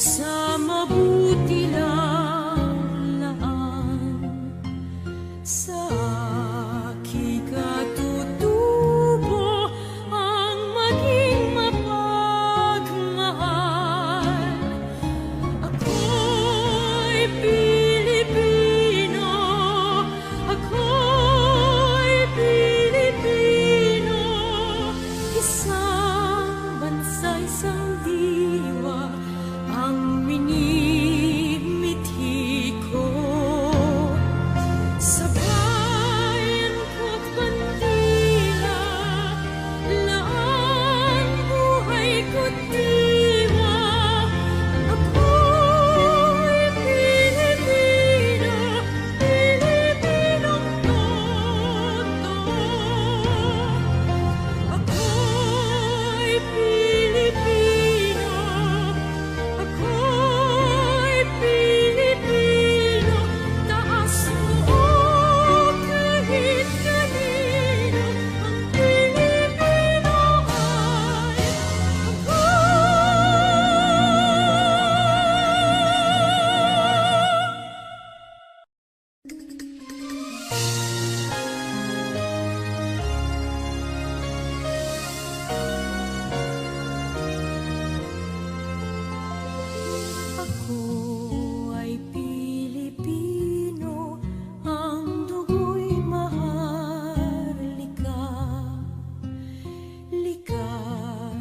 sa mabuti lang laan sa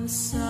sun.